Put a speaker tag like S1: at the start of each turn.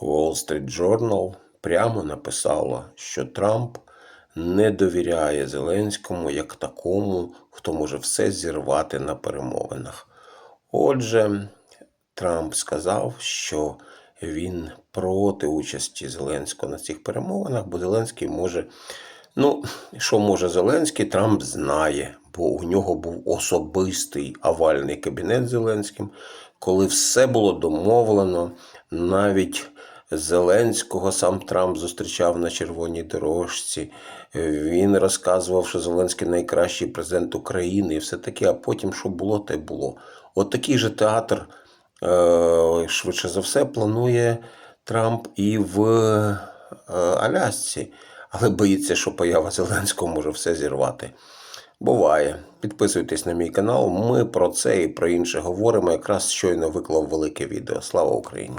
S1: Wall Street Journal прямо написала, що Трамп не довіряє Зеленському як такому, хто може все зірвати на перемовинах. Отже, Трамп сказав, що він проти участі Зеленського на цих перемовинах, бо Зеленський може. Ну, що може Зеленський, Трамп знає, бо у нього був особистий овальний кабінет Зеленським, коли все було домовлено, навіть Зеленського сам Трамп зустрічав на червоній дорожці. Він розказував, що Зеленський найкращий президент України і все таке, а потім що було, те було. От такий же театр, е, швидше за все, планує Трамп і в е, Алясці, але боїться, що поява Зеленського може все зірвати. Буває. Підписуйтесь на мій канал. Ми про це і про інше говоримо. Якраз щойно виклав велике відео. Слава Україні!